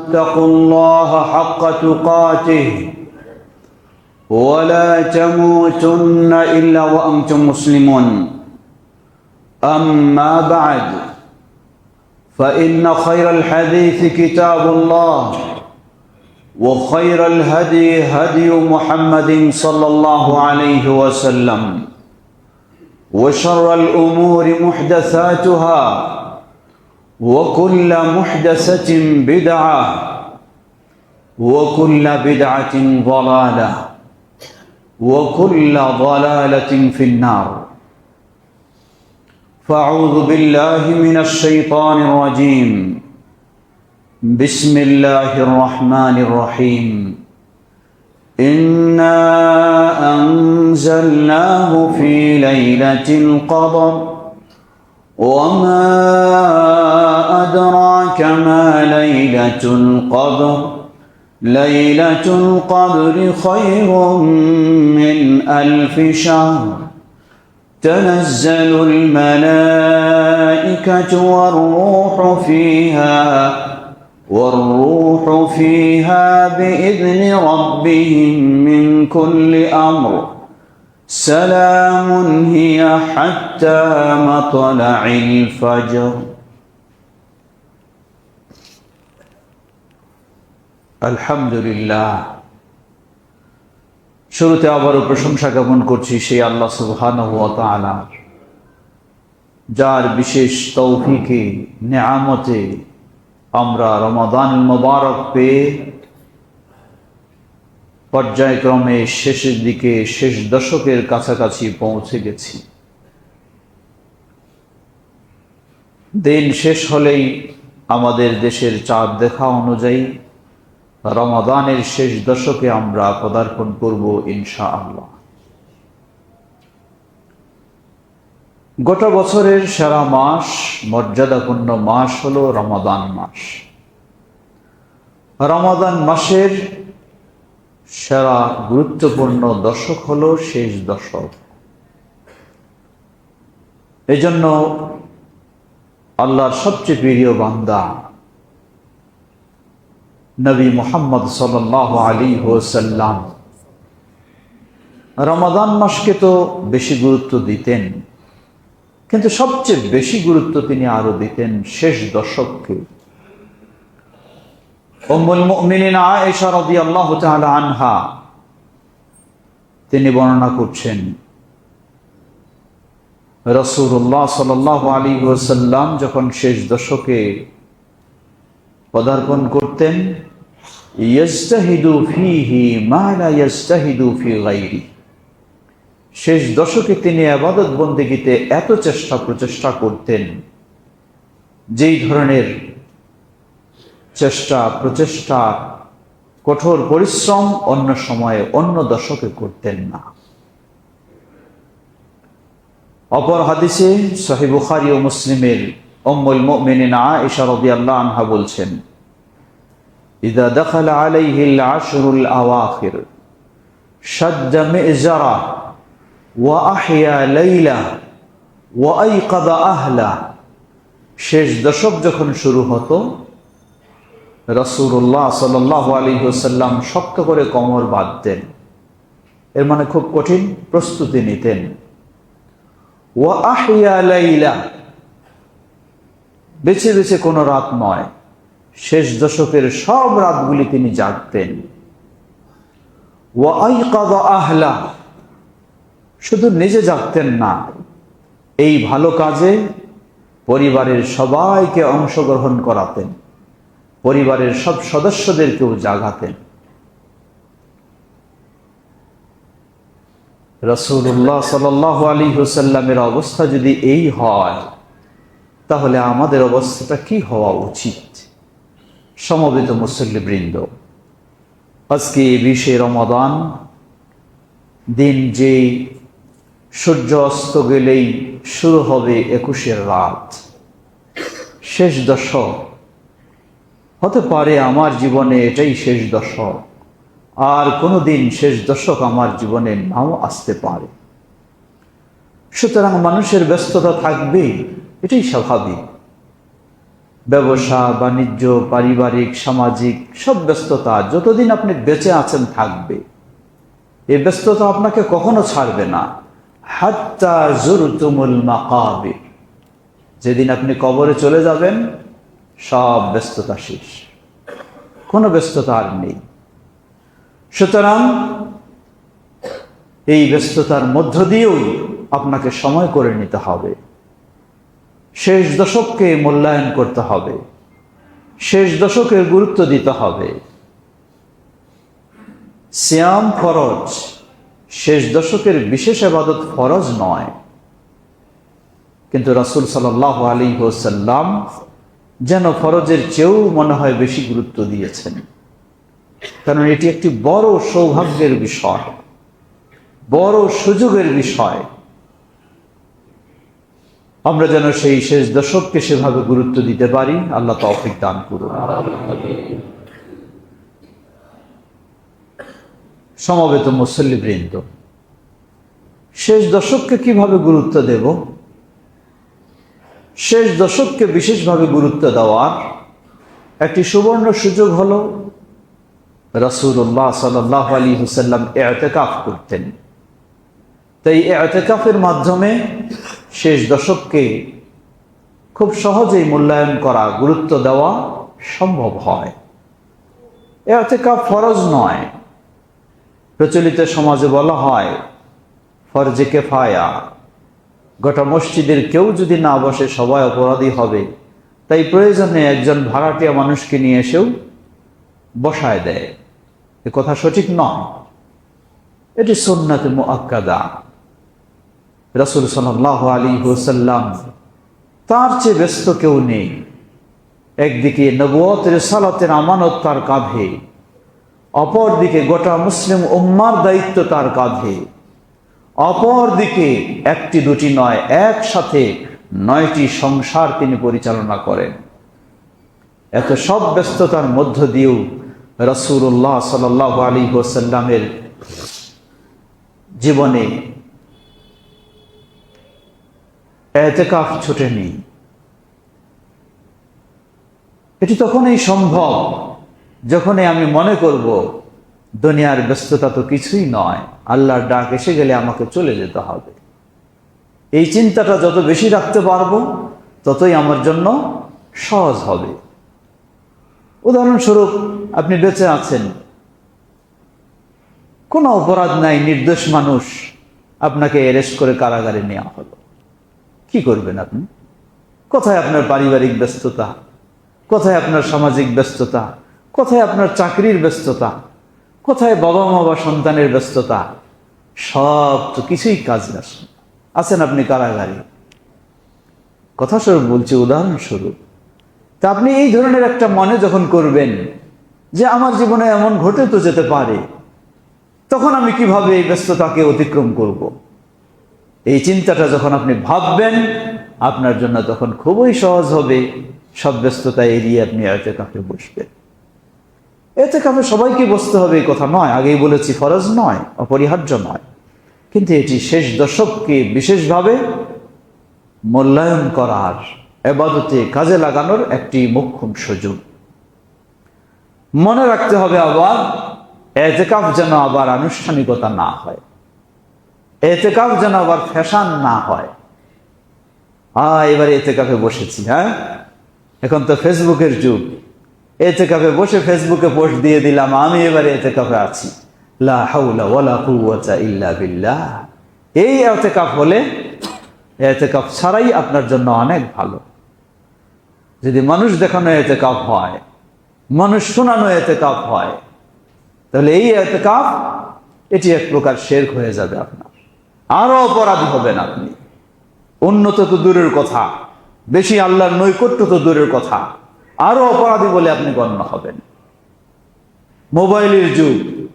اتقوا الله حق تقاته ولا تموتن إلا وأنتم مسلمون. أما بعد فإن خير الحديث كتاب الله وخير الهدي هدي محمد صلى الله عليه وسلم وشر الأمور محدثاتها وكل محدثة بدعة وكل بدعة ضلالة وكل ضلالة في النار. فأعوذ بالله من الشيطان الرجيم. بسم الله الرحمن الرحيم. إنا أنزلناه في ليلة القدر. وما ادراك ما ليله القدر ليله القدر خير من الف شهر تنزل الملائكه والروح فيها والروح فيها باذن ربهم من كل أمر سلام هي حتى مطلع الفجر আলহামদুলিল্লাহ শুরুতে আবারও প্রশংসা জ্ঞাপন করছি সেই আল্লাহ সুবহানাহু ওয়া তাআলা যার বিশেষ তৌফিকে নেয়ামতে আমরা রমাদান মোবারক পেয়ে পর্যায়ক্রমে শেষের দিকে শেষ দশকের কাছাকাছি পৌঁছে গেছি। দিন শেষ হলেই আমাদের দেশের চাঁদ দেখা অনুযায়ী রমাদানের শেষ দশকে আমরা পদার্পণ করব ইনশা আল্লাহ গোটা বছরের সেরা মাস, মর্যাদাপূর্ণ মাস হল রমাদান মাস। রমাদান মাসের সেরা গুরুত্বপূর্ণ দশক হলো শেষ দশক এজন্য আল্লাহর সবচেয়ে প্রিয় বান্দা নবী মোহাম্মদ সাল আলী হোসাল্লাম রমাদান মাসকে তো বেশি গুরুত্ব দিতেন, কিন্তু সবচেয়ে বেশি গুরুত্ব তিনি আরও দিতেন শেষ দশককে আনহা। তিনি বর্ণনা করছেন, রাসূলুল্লাহ সাল্লাল্লাহু আলাইহি ওয়াসাল্লাম যখন শেষ দশকে পদার্পণ করতেন শেষ দশকে তিনি আবাদত বন্দেগীতে এত চেষ্টা প্রচেষ্টা করতেন, যেই ধরনের চেষ্টা, প্রচেষ্টা, কঠোর পরিশ্রম অন্য সময়ে অন্য দশকে করতেন না। অপর হাদিসে সহি বুখারি ও মুসলিমের আনহা বলছেন, ইদা দখল আলাইহি আল-আশরু আল-আওয়াখির শাদ্দ মি'জারা ওয়া আহইয়া লাইলা ওয়া আইকাদা আহলা। শেষ দশক যখন শুরু হতো রসুল্লাহ সাল আলী সাল্লাম শক্ত করে কমর বাঁধতেন। এর মানে খুব কঠিন প্রস্তুতি নিতেন। ও আহিয়া বেছে বেছে কোনো রাত নয়, শেষ দশকের সব রাতগুলি তিনি জাগতেন। ও আইকাদা আহলা, শুধু নিজে জাগতেন না, এই ভালো কাজে পরিবারের সবাইকে অংশগ্রহণ করাতেন। পরিবারের সব সদস্যদেরকেও জাগাতেন। রসুল্লাহ সাল আলী হুসাল্লামের অবস্থা যদি এই হয়, তাহলে আমাদের অবস্থাটা কি হওয়া উচিত? সমবেত মুসল্লিবৃন্দ, আজকে বিশে রমাদান, দিন যেই সূর্য অস্ত গেলেই শুরু হবে একুশের রাত। শেষ দশক হতে পারে আমার জীবনে এটাই শেষ দশক। আর কোনো দিন শেষ দশক আমার জীবনে নাও আসতে পারে। সুতরাং মানুষের ব্যস্ততা থাকবে এটাই স্বাভাবিক। ব্যবসা, বাণিজ্য, পারিবারিক, সামাজিক, সব ব্যস্ততা যতদিন আপনি বেঁচে আছেন থাকবে। এই ব্যস্ততা আপনাকে কখনো ছাড়বে না। হাত্তা জুরতুমুল মাকাবির। যেদিন আপনি কবরে চলে যাবেন সব ব্যস্ততা শেষ। কোনো ব্যস্ততা আর নেই। সুতরাং এই ব্যস্ততার মধ্য দিয়েও আপনাকে সময় করে নিতে হবে। শেষ দশককে মূল্যায়ন করতে হবে। শেষ দশকের গুরুত্ব দিতে হবে। সিয়াম ফরজ শেষ দশকের বিশেষ আবাদত ফরজ নয়। কিন্তু রাসুল সাল্লাহ আলী হোসাল্লাম যেন ফরজের চেয়েও মনে হয় বেশি গুরুত্ব দিয়েছেন। কারণ এটি একটি বড় সৌভাগ্যের বিষয়, বড় সুযোগের বিষয়। আমরা যেন সেই শেষ দশককে সেভাবে গুরুত্ব দিতে পারি, আল্লাহ তৌফিক দান করুন। সমবেত মুসল্লিবৃন্দ শেষ দশককে কীভাবে গুরুত্ব দেব? শেষ দশককে বিশেষভাবে গুরুত্ব দেওয়ার একটি সুবর্ণ সুযোগ হল রসুল্লাহ সাল্লাহ আলী হুসাল্লাম এতেকাফ করতেন। তাই এতেকাফের মাধ্যমে শেষ দশককে খুব সহজেই মূল্যায়ন করা, গুরুত্ব দেওয়া সম্ভব হয়। এতেকাফ ফরজ নয়। প্রচলিত সমাজে বলা হয়, ফরজে কেফায়া। গোটা মসজিদের কেউ যদি না বসে, সবাই অপরাধী হবে। তাই প্রয়োজনে একজন ভাড়াটিয়া মানুষকে নিয়ে এসেও বসায় দেয়। এ কথা সঠিক নয়। এটি সুন্নাতে মুআক্কাদা। রসুল সাল্লাহ আলী হুসাল্লাম তার চেয়ে ব্যস্ত কেউ নেই। একদিকে নবুয়ত রেসালতের আমানত তার কাঁধে, অপরদিকে গোটা মুসলিম উম্মার দায়িত্ব তার কাঁধে। অপরদিকে একটি দুটি নয়, একসাথে নয়টি সংসার তিনি পরিচালনা করেন। এত সব ব্যস্ততার মধ্য দিয়েও রসুল্লাহ সাল আলী হোসাল্লামের জীবনে এতেকাফ ছুটেনি। এটি তখনই সম্ভব যখনই আমি মনে করব দুনিয়ার ব্যস্ততা তো কিছুই নয়। আল্লাহর ডাক এসে গেলে আমাকে চলে যেতে হবে। এই চিন্তাটা যত বেশি রাখতে পারব, ততই আমার জন্য সহজ হবে। উদাহরণস্বরূপ, আপনি বেঁচে আছেন। কোনো অপরাধ নাই, নির্দোষ মানুষ আপনাকে অ্যারেস্ট করে কারাগারে নেওয়া হলো। কি করবেন আপনি? কোথায় আপনার পারিবারিক ব্যস্ততা? কোথায় আপনার সামাজিক ব্যস্ততা? কোথায় আপনার চাকরির ব্যস্ততা? কোথায় বাবা মা বা সন্তানের ব্যস্ততা? সব তো কিছুই কাজ আসে। আছেন আপনি কারাগারে। কথা স্বরূপ বলছি উদাহরণস্বরূপ তা আপনি এই ধরনের একটা মনে যখন করবেন যে আমার জীবনে এমন ঘটে তো যেতে পারে, তখন আমি কীভাবে এই ব্যস্ততাকে অতিক্রম করব। এই চিন্তাটা যখন আপনি ভাববেন, আপনার জন্য তখন খুবই সহজ হবে। সব ব্যস্ততা এড়িয়ে আপনি এতে কাপে বসবেন। এতে কাপে সবাইকে বসতে হবে এই কথা নয়। আগেই বলেছি, ফরজ নয়, অপরিহার্য নয়। কিন্তু এটি শেষ দশককে বিশেষভাবে মূল্যায়ন করার, এবাদতে কাজে লাগানোর একটি মোক্ষম সুযোগ। মনে রাখতে হবে আবার, এতেকাফ যেন আবার আনুষ্ঠানিকতা না হয়। এতেকাফ যেন আবার ফ্যাশন না হয়। আ এবারে এতেকাফে বসেছি হ্যাঁ? এখন তো ফেসবুকের যুগ। এতেকাফে বসে ফেসবুকে পোস্ট দিয়ে দিলাম, আমি এবারে আছি। ওয়ালা কুওয়াতা ইল্লা বিল্লাহ। এই এতেকাফ হলে এতেকাফ ছাড়াই আপনার জন্য অনেক ভালো। যদি মানুষ দেখানো এতেকাফ হয়, মানুষ শোনানো এতেকাফ হয়, তাহলে এই এতেকাফ, এটি এক প্রকার শের হয়ে যাবে আপনার। আরও অপরাধী হবেন আপনি। উন্নত তো দূরের কথা, বেশি আল্লাহর নৈকট্য তো দূরের কথা। আরও অপরাধী বলে আপনি গণ্য হবেন। মোবাইলের যুগ।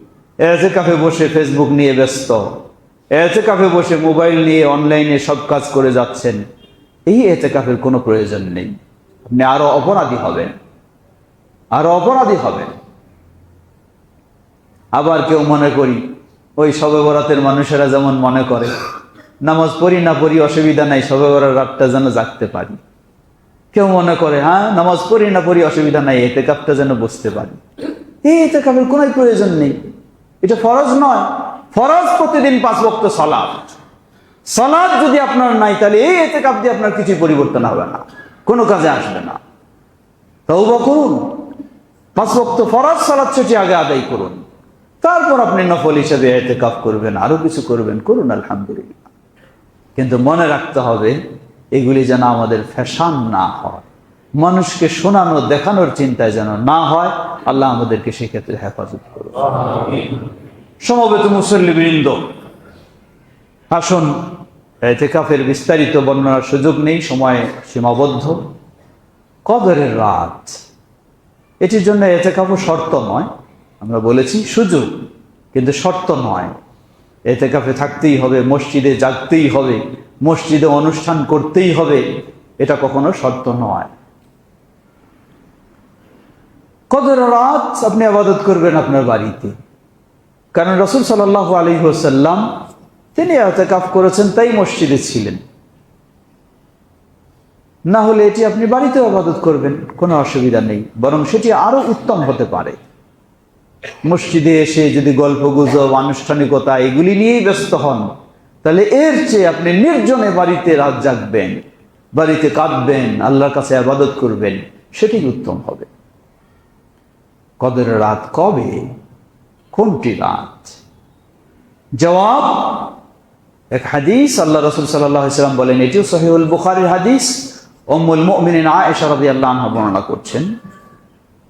এতে কাফে বসে ফেসবুক নিয়ে ব্যস্ত। এতে কাফে বসে মোবাইল নিয়ে অনলাইনে সব কাজ করে যাচ্ছেন। এই এতে কাফের কোনো প্রয়োজন নেই। আপনি আরও অপরাধী হবেন। আরও অপরাধী হবেন। আবার কেউ মনে করি, ওই সবে বরাতের মানুষেরা যেমন মনে করে, নামাজ পড়ি না পড়ি অসুবিধা নাই, সবে বরার রাতটা যেন জাগতে পারি। কেউ মনে করে হ্যাঁ নামাজ পড়ি না পড়ি অসুবিধা নাই এতে কাপটা যেন বুঝতে পারি। এই এতে কাপের কোনো প্রয়োজন নেই। এটা ফরজ নয়। ফরজ প্রতিদিন পাঁচ বক্ত সলাপ সলাদ যদি আপনার নাই, তাহলে এই এতে কাপ দিয়ে আপনার কিছু পরিবর্তন হবে না, কোনো কাজে আসবে না। তৌবা করুন। পাঁচ বক্ত ফরজ সালাদ ছুটি আগে আদায় করুন। তারপর আপনি নফল হিসেবে এতে কাপ করবেন আরও কিছু করবেন, করুন, আলহামদুলিল্লাহ। কিন্তু মনে রাখতে হবে এগুলি যেন আমাদের ফ্যাশন না হয়। মানুষকে শোনানো, দেখানোর চিন্তায় যেন না হয়, আল্লাহ আমাদেরকে সেক্ষেত্রে হেফাজত করুন সমবেত মুসল্লিবৃন্দ, আসুন এতেকাফের বিস্তারিত বর্ণনার সুযোগ নেই, সময় সীমাবদ্ধ। কদরের রাত, এটির জন্য এতেকাফও শর্ত নয়, আমরা বলেছি সুযোগ, কিন্তু শর্ত নয়। এতেকাফে থাকতেই হবে, মসজিদে জাগতেই হবে। মসজিদে অনুষ্ঠান করতেই হবে, এটা কখনো শর্ত নয়। কদর রাত আপনি আবাদত করবেন আপনার বাড়িতে? কারণ রসুল সাল্লাহ আলী হোসাল্লাম তিনি এতেকাফ করেছেন, তাই মসজিদে ছিলেন। না হলে এটি আপনি বাড়িতে আবাদত করবেন, কোনো অসুবিধা নেই, বরং সেটি আরও উত্তম হতে পারে। মসজিদে এসে যদি গল্প গুজব আনুষ্ঠানিকতা, এগুলি নিয়েই ব্যস্ত হন তাহলে এর চেয়ে আপনি নির্জনে বাড়িতে রাত জাগবেন, বাড়িতে কাঁদবেন, আল্লাহর কাছে আবাদত করবেন, সেটি উত্তম হবে। কদের রাত কবে? কোনটি রাত? জবাব, এক হাদিস আল্লাহ রসুল সাল্লাম বলেন, এটিও সহিউল বুখারির হাদিস। অমুল মুমিনিন আয়েশা রাদিয়াল্লাহু আনহা বর্ণনা করছেন।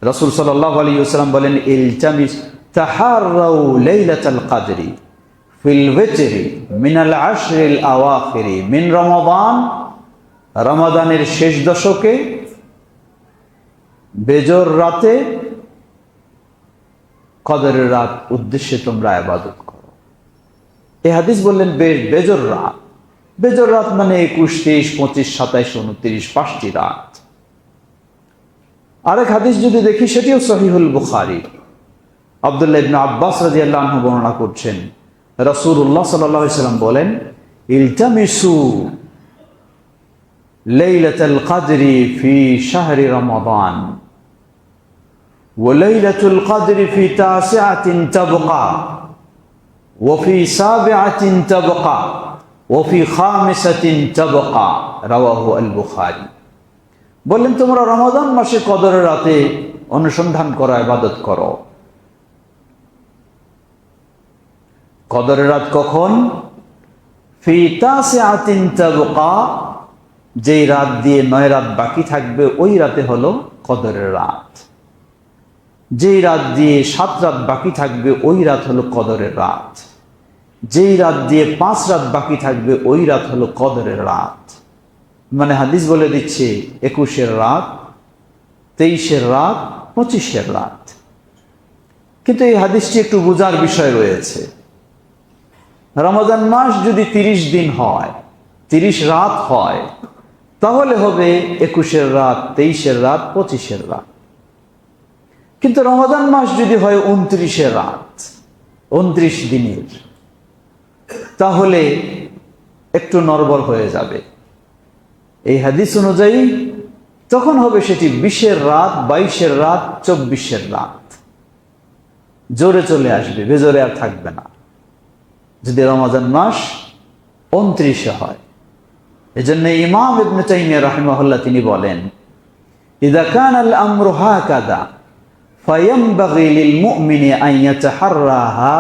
রসুল আলাইহি ওয়াসাল্লাম বলেন, ইলতামিস তাহাররাউ লাইলাতাল কদরি। ফিল ওয়িতরি মিনাল আশরিল আওয়াখিরি মিন রমাদান। রমাদানের শেষ দশকে বেজর রাতে কদরের রাত উদ্দেশ্যে তোমরা আবাদত করো। এই হাদিস বললেন বেজর রাত। বেজর রাত মানে একুশ, তেইশ, পঁচিশ, সাতাইশ, উনত্রিশ, পাঁচটি রাত। আরেক হাদিস যদি দেখি সেটিও সহিহুল বুখারি। আবদুল্লাহ ইবনে আব্বাস রাজি আল্লাহ বর্ণনা করছেন রসুল্লাহ সাল্লাম বলেন ইলতামিসু লাইলাতুল কদরি ফি শাহরি রমাদান وليلة القدر في تاسعة تبقى وفي سابعة تبقى وفي خامسة تبقى رواه البخاري বললেন তোমরা রমাদান মাসে কদরের রাতে অনুসন্ধান করো ইবাদত করো কদরের রাত কখন? যেই রাত দিয়ে নয় রাত বাকি থাকবে, ওই রাতে হলো কদরের রাত। যেই রাত দিয়ে সাত রাত বাকি থাকবে, ওই রাত হলো কদরের রাত। যেই রাত দিয়ে পাঁচ রাত বাকি থাকবে, ওই রাত হলো কদরের রাত। মানে হাদিস বলে দিচ্ছে, একুশের রাত, তেইশের রাত, পঁচিশের রাত। কিন্তু এই হাদিসটি একটু বোঝার বিষয় রয়েছে। রমাদান মাস যদি তিরিশ দিন হয়, তিরিশ রাত হয়, তাহলে হবে একুশের রাত, তেইশের রাত, পঁচিশের রাত। কিন্তু রমাদান মাস যদি হয় উনত্রিশের রাত, উনত্রিশ দিনের, তাহলে একটু নর্বল হয়ে যাবে। এই হাদিস অনুযায়ী তখন হবে সেটি বিশের রাত, বাইশের রাত, চব্বিশের রাত। জোরে চলে আসবে বেজোরে আর থাকবে না। যদি রমাজান মাস উনত্রিশে হয় এজন্য ইমাম ইবনে তাইমিয়া রাহিমাহুল্লাহ তিনি বলেন ইদা কান আল আমরু হাকাদা فينبغي للمؤمن أن يتحرها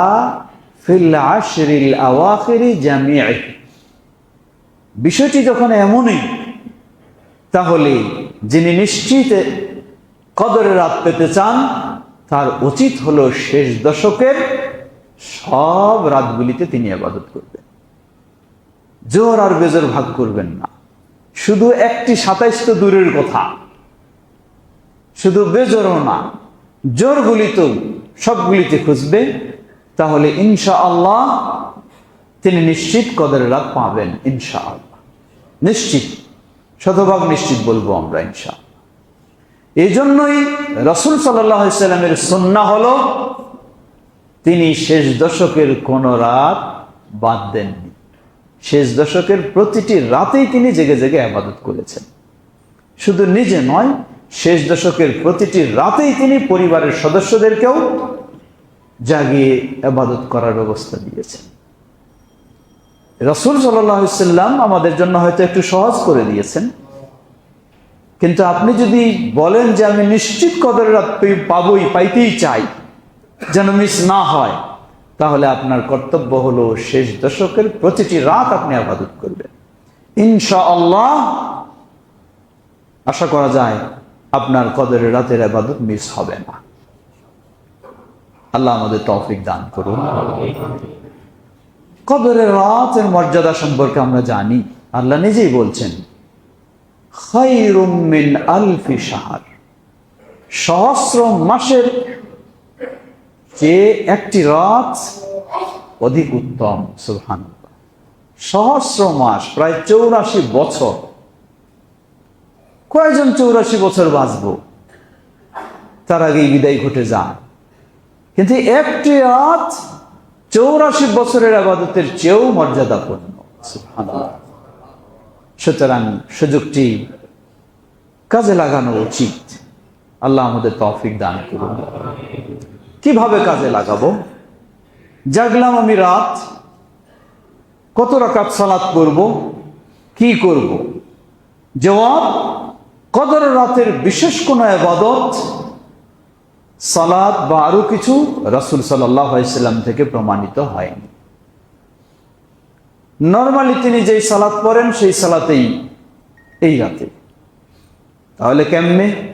في العشر الأواخر جميعه বিষয়টি যখন এমনই তাহলে যিনি নিশ্চিত কদরে রাত পেতে চান তার উচিত হলো শেষ দশকের সব রাতগুলিতে তিনি আবাদত করবেন। জোর আর বেজোর ভাগ করবেন না। শুধু একটি সাতাইশ তো দূরের কথা। শুধু বেজোরও না জোরগুলি তো সবগুলিতে খুঁজবে। তাহলে ইনশা আল্লাহ তিনি নিশ্চিত কদের রাত পাবেন ইনশা আল্লাহ নিশ্চিত, শতভাগ নিশ্চিত বলব আমরা ইনশা এই জন্যই রসুল সাল্লামের সন্না হলো তিনি শেষ দশকের কোন রাত বাদ দেননি। শেষ দশকের প্রতিটি রাতেই তিনি জেগে জেগে আবাদত করেছেন। শুধু নিজে নয়, শেষ দশকের প্রতিটি রাতেই তিনি পরিবারের সদস্যদেরকেও জাগিয়ে আবাদত করার ব্যবস্থা দিয়েছেন। রসুল সাল্লাম আমাদের জন্য হয়তো একটু সহজ করে দিয়েছেন। কিন্তু আপনি যদি বলেন যে আমি নিশ্চিত কদর রাত পাবই, পাইতেই চাই যেন মিস না হয়, তাহলে আপনার কর্তব্য হলো শেষ দশকের প্রতিটি রাত আপনি আবাদত করবেন। ইনশা আল্লাহ আশা করা যায় আপনার কদরের রাতের আবাদত মিস হবে না। আল্লাহ আমাদের তৌফিক দান করুন। কদরের রাতের মর্যাদা সম্পর্কে আমরা জানি, আল্লাহ নিজেই বলছেন মিন আলফি শাহর। সহস্র মাসের যে একটি রথ অধিক উত্তম সুবহান সহস্র মাস, প্রায় চৌরাশি বছর। কয়জন চৌরাশি বছর বাঁচবো? তার আগেই বিদায় ঘটে যায় কিন্তু একটি রাত চৌরাশি বছরের আবাদতের চেয়েও মর্যাদাপূর্ণ। সুতরাং সুযোগটি কাজে লাগানো উচিত। আল্লাহ আমাদের তৌফিক দান করুন। কীভাবে কাজে লাগাবো? জাগলাম আমি রাত। কত রাকাত সালাত করব কি করব? জবাব, কদর রাতের বিশেষ কোনো আবাদত সালাদ বা আরও কিছু রাসুল সাল্লাম থেকে প্রমাণিত হয়নি। নর্মালি তিনি যেই সালাত পড়েন, সেই সালাতেই এই রাতে। তাহলে কেমনে?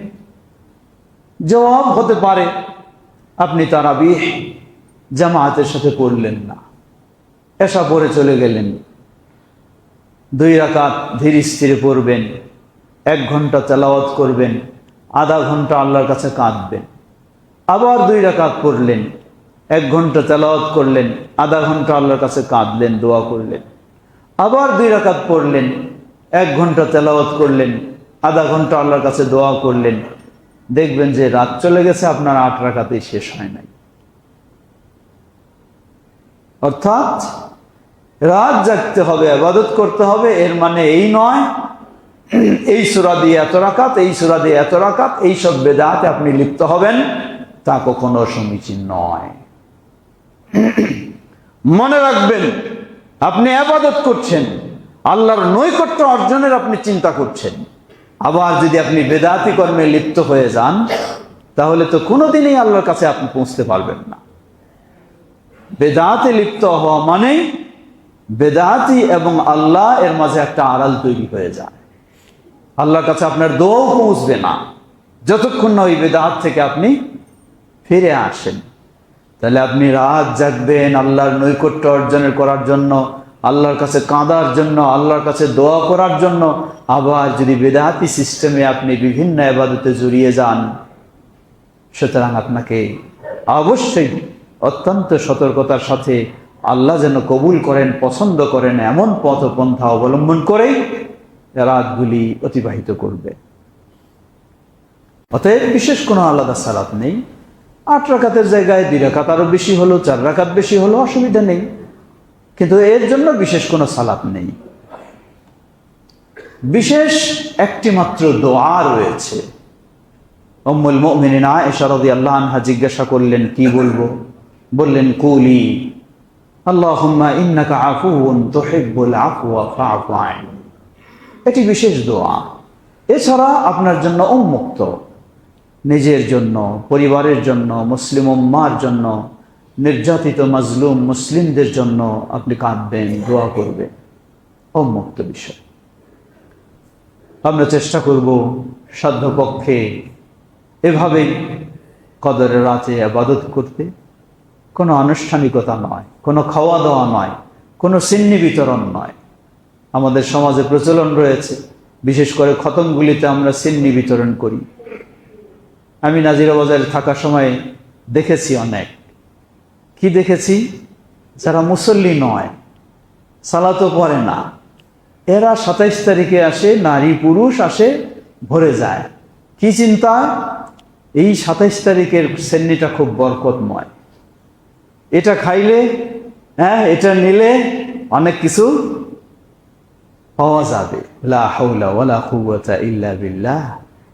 জবাব হতে পারে আপনি তারাবি জামায়াতের সাথে পড়লেন না। এসা পরে চলে গেলেন। দুই রাকাত ধীর স্থিরে পড়বেন। এক ঘণ্টা তেলাওয়াত করবেন। আধা ঘণ্টা আল্লাহর কাছে কাঁদবেন। আবার দুই রাকাত পড়লেন। এক ঘণ্টা তেলাওয়াত করলেন। আধা ঘণ্টা আল্লাহর কাছে কাঁদলেন, দোয়া করলেন। আবার দুই রাকাত পড়লেন। এক ঘণ্টা তেলাওয়াত করলেন। আধা ঘণ্টা আল্লাহর কাছে দোয়া করলেন। দেখবেন যে রাত চলে গেছে, আপনার আট রাকাতেই শেষ হয় নাই। অর্থাৎ রাত জাগতে হবে, আবাদত করতে হবে, এর মানে এই নয়, এই সুরা দিয়ে এত রাকাত, এই সুরা দিয়ে এত রাকাত এইসব বেদাতে আপনি লিপ্ত হবেন, তা কখনো সমীচীন নয়। মনে রাখবেন, আপনি আবাদত করছেন, আল্লাহর নৈকট্য অর্জনের আপনি চিন্তা করছেন। আবার যদি আপনি বেদাতি কর্মে লিপ্ত হয়ে যান, তাহলে তো কোনোদিনই আল্লাহর কাছে আপনি পৌঁছতে পারবেন না। বেদাতে লিপ্ত হওয়া মানে বেদাতি এবং আল্লাহ এর মাঝে একটা আড়াল তৈরি হয়ে যায়। আল্লাহর কাছে আপনার দোয়াও পৌঁছবে না। যতক্ষণ না ওই বেদাত থেকে আপনি ফিরে আসেন। তাহলে আপনি রাত জাগবেন আল্লাহর নৈকট্য অর্জনের করার জন্য। আল্লাহর কাছে কাঁদার জন্য, আল্লাহর কাছে দোয়া করার জন্য আবার যদি বেদাতি সিস্টেমে আপনি বিভিন্ন আবাদতে জড়িয়ে যান, সুতরাং আপনাকে অবশ্যই অত্যন্ত সতর্কতার সাথে আল্লাহ যেন কবুল করেন, পছন্দ করেন, এমন পথ পন্থা অবলম্বন করেই রাতগুলি অতিবাহিত করবে। অতএব বিশেষ কোনো আলাদা সালাত নেই। আট রাকাতের জায়গায় দুই রাকাত আরও বেশি হলো, চার রাকাত বেশি হলো, অসুবিধা নেই। কিন্তু এর জন্য বিশেষ কোনো সালাত নেই। বিশেষ একটি মাত্র দোয়া রয়েছে। অম্মুল মুমিনিন আয়েশা রাদিয়াল্লাহু আনহা জিজ্ঞাসা করলেন, কি বলব? বললেন, কুলি, আল্লাহুম্মা ইন্নাকা এটি বিশেষ দোয়া। এছাড়া আপনার জন্য উন্মুক্ত। নিজের জন্য, পরিবারের জন্য, মুসলিম উম্মার জন্য নির্যাতিত মাজলুম মুসলিমদের জন্য আপনি কাঁদবেন, দোয়া করবেন। উন্মুক্ত বিষয়। আমরা চেষ্টা করব সাধ্যপক্ষে এভাবেই কদরের রাতে আবাদত করতে। কোনো আনুষ্ঠানিকতা নয়, কোনো খাওয়া দাওয়া নয়, কোনো সিন্নি বিতরণ নয়। আমাদের সমাজে প্রচলন রয়েছে, বিশেষ করে খতমগুলিতে আমরা সিন্নি বিতরণ করি। আমি নাজিরাবাজারে থাকার সময় দেখেছি অনেক। কি দেখেছি? যারা মুসল্লি নয় সালাতো পড়ে না। এরা সাতাইশ তারিখে আসে, নারী পুরুষ আসে, ভরে যায়। কি চিন্তা? এই সাতাইশ তারিখের সেন্নিটা খুব বরকতময়। এটা খাইলে হ্যাঁ এটা নিলে অনেক কিছু পাওয়া যাবে।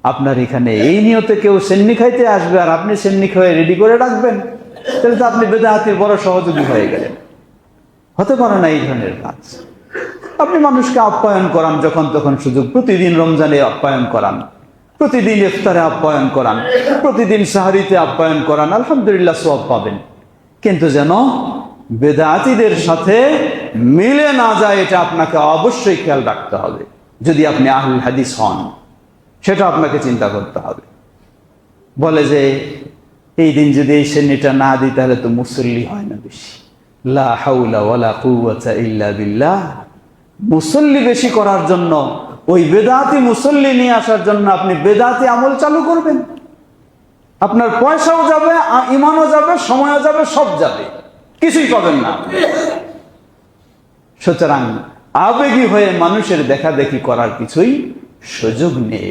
আপনার এখানে এই নিয়তে কেউ সেন্নি খাইতে আসবে আর আপনি সেন্নি খাওয়া রেডি করে রাখবেন। তাহলে তো আপনি বেদাহাতির বড় সহযোগী হয়ে গেলেন। হতে পারে না এই ধরনের কাজ। আপনি মানুষকে আপ্যায়ন করান যখন তখন সুযোগ। প্রতিদিন রমজানে আপ্যায়ন করান। প্রতিদিন ইফতারে আপ্যায়ন করান। প্রতিদিন সাহারিতে আপ্যায়ন করান। আলহামদুলিল্লাহ সব পাবেন। কিন্তু যেন বেদাতিদের সাথে মিলে না যায়, এটা আপনাকে অবশ্যই খেয়াল রাখতে হবে। যদি আপনি আহুল হাদিস হন, সেটা আপনাকে চিন্তা করতে হবে। বলে যে এই দিন যদি এই শ্রেণীটা না দিই, তাহলে তো মুসল্লি হয় না বেশি। লা মুসল্লি বেশি করার জন্য, ওই বেদাতি মুসল্লি নিয়ে আসার জন্য আপনি বেদাতি আমল চালু করবেন। আপনার পয়সাও যাবে ইমানও যাবে, সময়ও যাবে, সব যাবে। কিছুই পাবেন না। সুতরাং আবেগী হয়ে মানুষের দেখা দেখি করার কিছুই সুযোগ নেই।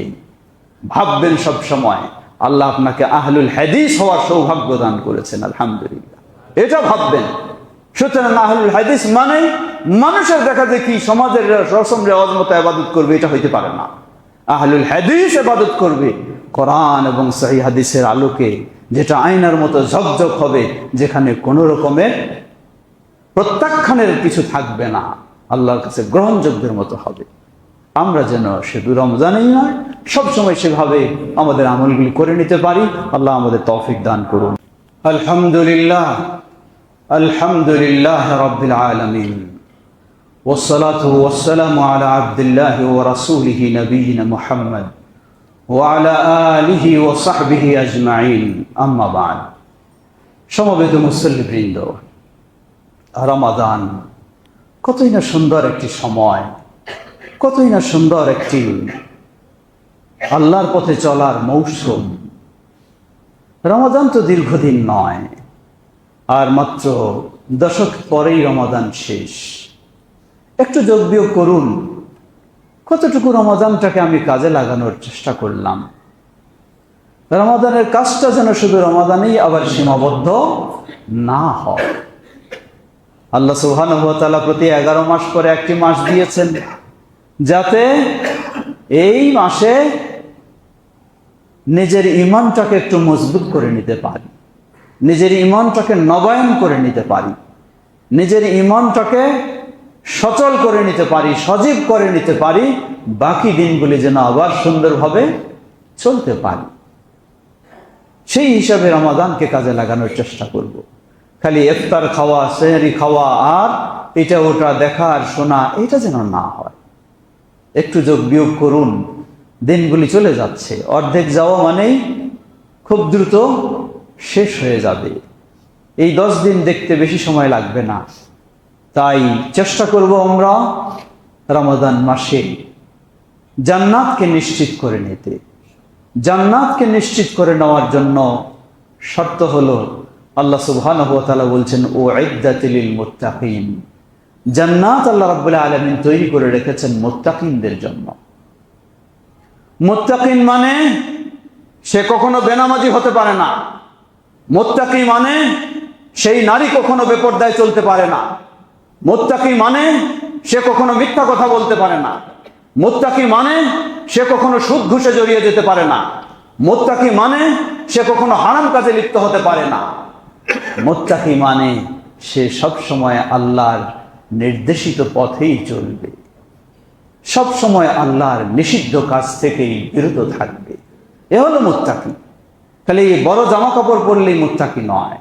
ভাববেন সব সময় আল্লাহ আপনাকে আহলুল হাদিস হওয়ার সৌভাগ্য দান করেছেন, আলহামদুলিল্লাহ। এটা ভাববেন। সুতরাং আহলুল হাদিস মানে মানুষের দেখা দেখি সমাজের রসম রেওয়াজ মতো আবাদত করবে, এটা হইতে পারে না। আহলুল হাদিস আবাদত করবে কোরআন এবং সহি হাদিসের আলোকে, যেটা আয়নার মতো ঝকঝক হবে, যেখানে কোনো রকমের প্রত্যাখ্যানের কিছু থাকবে না। আল্লাহর কাছে গ্রহণযোগ্যের মতো হবে। আমরা যেন শুধু রমজানেই নয় সবসময় সেভাবে আমাদের আমলগুলি করে নিতে পারি আল্লাহ আমাদের তৌফিক দান করুন আলহামদুলিল্লাহ আলহামদুলিল্লাহ রব্বিল আলামিন والصلاة والسلام على عبد الله ورسوله نبينا محمد وعلى آله وصحبه أجمعين أما بعد সমবেত মুসল্লিবৃন্দ রমাদান কতই না সুন্দর একটি সময় কতই না সুন্দর একটি আল্লাহর পথে চলার মৌসুম। রমাদান তো দীর্ঘদিন নয়, আর মাত্র দশক পরেই রমাদান শেষ। একটু যোগ বিয়োগ করুন, কতটুকু রমাদানটাকে আমি কাজে লাগানোর চেষ্টা করলাম। রমাদানের কাজটা যেন শুধু রমাদানেই আবার সীমাবদ্ধ না হয়। আল্লাহ সুবহান প্রতি এগারো মাস পরে একটি মাস দিয়েছেন। যাতে এই মাসে নিজের ইমানটাকে একটু মজবুত করে নিতে পারি। নিজের ইমানটাকে নবায়ন করে নিতে পারি। নিজের ইমানটাকে সচল করে নিতে পারি, সজীব করে নিতে পারি, বাকি দিনগুলি যেন আবার সুন্দরভাবে চলতে পারি। সেই হিসাবে রমাদানকে কাজে লাগানোর চেষ্টা করব। খালি ইফতার খাওয়া, সেহরি খাওয়া আর এটা ওটা দেখা আর শোনা, এটা যেন না হয়। একটু যোগ বিয়োগ করুন, দিনগুলি চলে যাচ্ছে। অর্ধেক যাওয়া মানেই খুব দ্রুত শেষ হয়ে যাবে। এই দশ দিন দেখতে বেশি সময় লাগবে না। তাই চেষ্টা করব আমরা রমাদান মাসে জান্নাতকে নিশ্চিত করে নিতে। জান্নাতকে নিশ্চিত করে নেওয়ার জন্য শর্ত হলো, আল্লাহ সুবহানাহু ওয়া বলছেন ও ইদ্দাতিল মুত্তাকিন। জান্নাত আল্লাহ রাব্বুল আলামিন তৈরি করে রেখেছেন মুত্তাকিনদের জন্য। মুত্তাকিন মানে সে কখনো বেনামাজি হতে পারে না। মোত্তাকি মানে সেই নারী কখনো বেপর্দায় চলতে পারে না। মোত্তাকি মানে সে কখনো মিথ্যা কথা বলতে পারে না। মোত্তাকি মানে সে কখনো সুদ ঘুষে জড়িয়ে যেতে পারে না। মোত্তাকি মানে সে কখনো হারাম কাজে লিপ্ত হতে পারে না। মোত্তাকি মানে সে সব সময় আল্লাহর নির্দেশিত পথেই চলবে। সব সময় আল্লাহর নিষিদ্ধ কাজ থেকেই বিরত থাকবে। এ হলো মুত্তাকি। তাহলে এই বড় জামা কাপড় পরলেই মুত্তাকি নয়।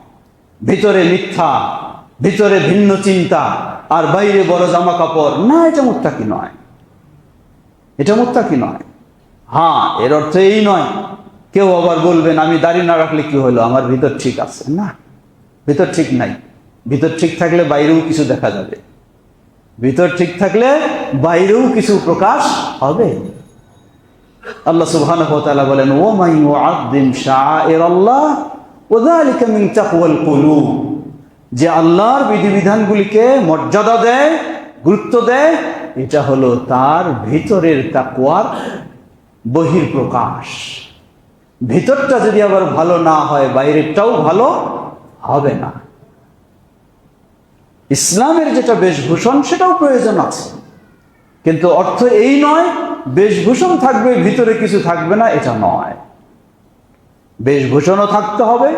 ভিতরে মিথ্যা, ভিতরে ভিন্ন চিন্তা, আর বাইরে বড় জামা কাপড় না, এটা মুত্তাকি নয়। এটা মুত্তাকি নয়। হ্যাঁ এর অর্থ এই নয়। কেউ আবার বলবেন, আমি দাড়ি না রাখলে কি হলো? আমার ভিতর ঠিক আছে। না, ভিতর ঠিক নাই। ভিতর ঠিক থাকলে বাইরেও কিছু দেখা যাবে। ভিতর ঠিক থাকলে বাইরেও কিছু প্রকাশ হবে। আল্লাহ সুবহানাহু ওয়া বলেন ও মাই মিন তাকওয়াল কুলুব। যে আল্লাহর বিধিবিধানগুলিকে মর্যাদা দেয়, গুরুত্ব দেয়, এটা হলো তার ভিতরের তাকওয়ার বহির প্রকাশ ভিতরটা যদি আবার ভালো না হয়, বাইরেরটাও ভালো হবে না। ইসলামের যেটা বেশভূষণ, সেটাও প্রয়োজন আছে। কিন্তু অর্থ এই নয়, বেশভূষণ থাকবে, ভিতরে কিছু থাকবে না, এটা নয়। বেশভূষণও থাকতে হবে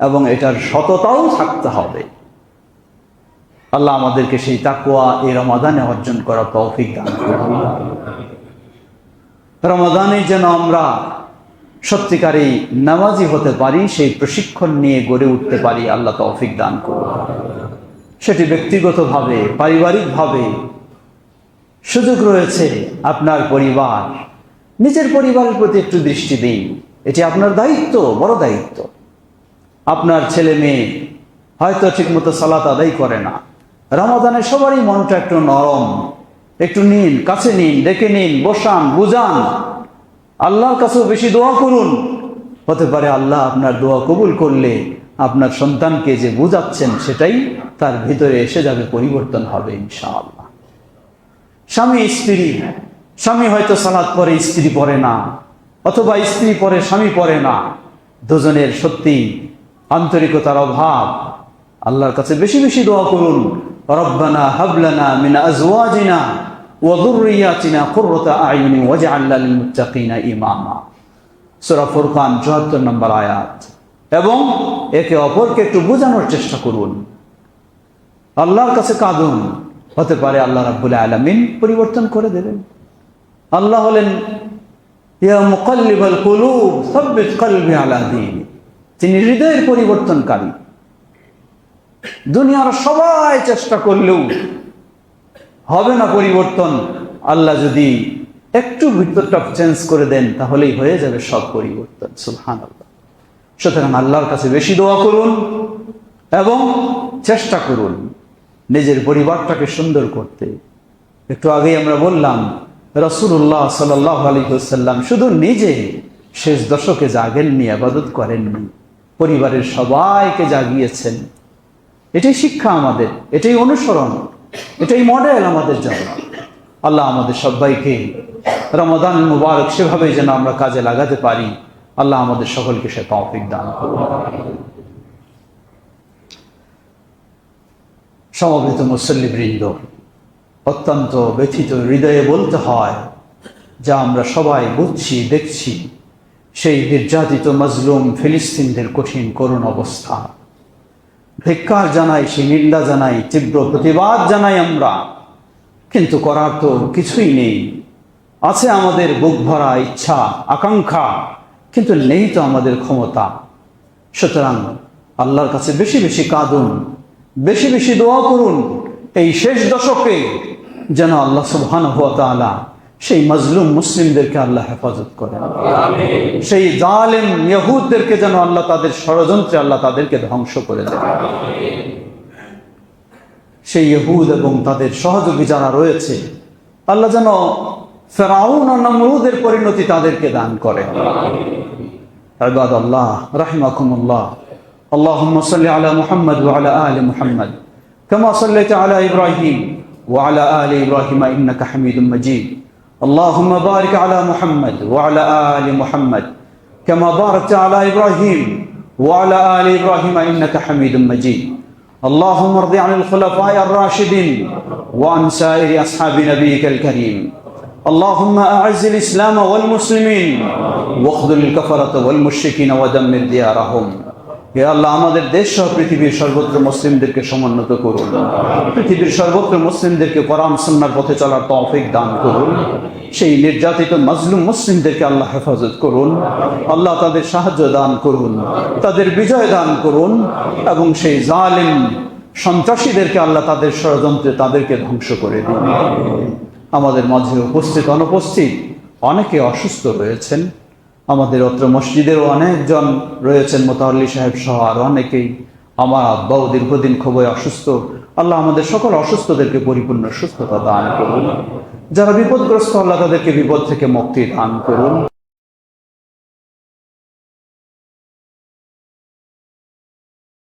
এবং এটার সততাও থাকতে হবে। আল্লাহ আমাদেরকে সেই তাকুয়া এই রমাদানে অর্জন করা তৌফিক দান রমাদানে যেন আমরা সত্যিকারই নামাজি হতে পারি, সেই প্রশিক্ষণ নিয়ে গড়ে উঠতে পারি, আল্লাহ তৌফিক দান করুন। সেটি ব্যক্তিগতভাবে, পারিবারিকভাবে সুযোগ রয়েছে আপনার পরিবার। নিজের পরিবারের প্রতি একটু দৃষ্টি দিন। এটি আপনার দায়িত্ব, বড় দায়িত্ব। আপনার ছেলে মেয়ে হয়তো ঠিকমতো সালাত আদায় করে না। রমাদানে সবারই মনটা একটু নরম, একটু নিন কাছে নিন ডেকে নিন, বসান, বুঝান। আল্লাহর কাছেও বেশি দোয়া করুন। হতে পারে আল্লাহ আপনার দোয়া কবুল করলে আপনার সন্তানকে যে বুঝাচ্ছেন সেটাই তার ভিতরে এসে যাবে, পরিবর্তন হবে ইনশাআল্লাহ। স্বামী, স্ত্রী, স্বামী হয়তো সালাদ পরে স্ত্রী পরে না, অথবা স্ত্রী পরে স্বামী পরে না, দুজনের সত্যি আন্তরিকতার অভাব। আল্লাহর কাছে বেশি বেশি দোয়া করুন, রব্বানা হাবলানা মিন আজওয়াজিনা ওয়া যুররিয়াতিনা কুররাতা আয়ুনি ওয়াজআলনা লিল মুত্তাকিনা ইমামা। সূরা ফুরকান 74 নম্বর আয়াত। এবং একে অপরকে একটু বোঝানোর চেষ্টা করুন। আল্লাহর কাছে কাঁদুন। হতে পারে আল্লাহ রাব্বুল আলামিন পরিবর্তন করে দেবেন। আল্লাহ হলেন তিনি হৃদয়ের পরিবর্তনকারী। দুনিয়ার সবাই চেষ্টা করলেও হবে না পরিবর্তন। আল্লাহ যদি একটু ভিতরটা চেঞ্জ করে দেন, তাহলেই হয়ে যাবে সব পরিবর্তন। সুলহান আল্লাহ সুতরাং আল্লাহর কাছে বেশি দোয়া করুন এবং চেষ্টা করুন নিজের পরিবারটাকে সুন্দর করতে। একটু আগেই আমরা বললাম রসুল্লাহ সাল্লাহ আলিহাল্লাম শুধু নিজে শেষ দশকে জাগেননি আবাদত করেননি পরিবারের সবাইকে জাগিয়েছেন। এটাই শিক্ষা আমাদের, এটাই অনুসরণ, এটাই মডেল আমাদের জন্য। আল্লাহ আমাদের সবাইকে রমাদান মুবারক সেভাবে যেন আমরা কাজে লাগাতে পারি। আল্লাহ আমাদের সকলকে সে তৌফিক দান করুন। সমবেত মুসল্লিবৃন্দ, অত্যন্ত ব্যথিত হৃদয়ে বলতে হয়, যা আমরা সবাই বুঝছি, দেখছি, সেই নির্যাতিত মজলুম ফিলিস্তিনদের কঠিন, করুণ অবস্থা। ধিক্কার জানাই, সেই নিন্দা জানাই, তীব্র প্রতিবাদ জানাই আমরা। কিন্তু করার তো কিছুই নেই। আছে আমাদের বুক ভরা ইচ্ছা, আকাঙ্ক্ষা কিন্তু নেই তো আমাদের ক্ষমতা। সুতরাং আল্লাহর কাছে বেশি বেশি কাঁদুন বেশি বেশি দোয়া করুন এই শেষ দশকে যেন আল্লাহ সুবহান হুয়া তাআলা সেই মজলুম মুসলিমদেরকে আল্লাহ হেফাজত করেন। সেই জালেম ইহুদদেরকে যেন আল্লাহ তাদের ষড়যন্ত্রে আল্লাহ তাদেরকে ধ্বংস করে দেন। সেই ইহুদ এবং তাদের সহযোগী যারা রয়েছে আল্লাহ যেন ফেরাউন ও নমরুদের পরিণতি তাদেরকে দান করেন عباد الله رحمكم الله اللهم صل على محمد وعلى آل محمد كما صليت على إبراهيم وعلى آل إبراهيم إنك حميد مجيد اللهم بارك على محمد وعلى آل محمد كما باركت على إبراهيم وعلى آل إبراهيم إنك حميد مجيد اللهم ارض عن الخلفاء الراشدين وعن سائر أصحاب نبيك الكريم اللهم أعز الإسلام والمسلمين واخذل الكفرة والمشركين ودمر ديارهم হে আল্লাহ আমাদের দেশ সহ পৃথিবীর সর্বত্র মুসলিমদেরকে সমুন্নত করুন পৃথিবীর সর্বত্র মুসলিমদেরকে কোরআন সুন্নার পথে চলার তৌফিক দান করুন সেই নির্যাতিত মাজলুম মুসলিমদেরকে আল্লাহ হেফাজত করুন আল্লাহ তাদের সাহায্য দান করুন তাদের বিজয় দান করুন এবং সেই জালিম সন্ত্রাসীদেরকে আল্লাহ তাদের ষড়যন্ত্রে তাদেরকে ধ্বংস করে দিন আমাদের মাঝে উপস্থিত, অনুপস্থিত অনেকে অসুস্থ রয়েছেন। আমাদের অত্র মসজিদেরও অনেকজন রয়েছেন, মোতাহল্লি সাহেব সহ আর অনেকেই। আমার আব্বাও দীর্ঘদিন খুবই অসুস্থ। আল্লাহ আমাদের সকল অসুস্থদেরকে পরিপূর্ণ সুস্থতা দান করুন। যারা বিপদগ্রস্ত, আল্লাহ তাদেরকে বিপদ থেকে মুক্তি দান করুন।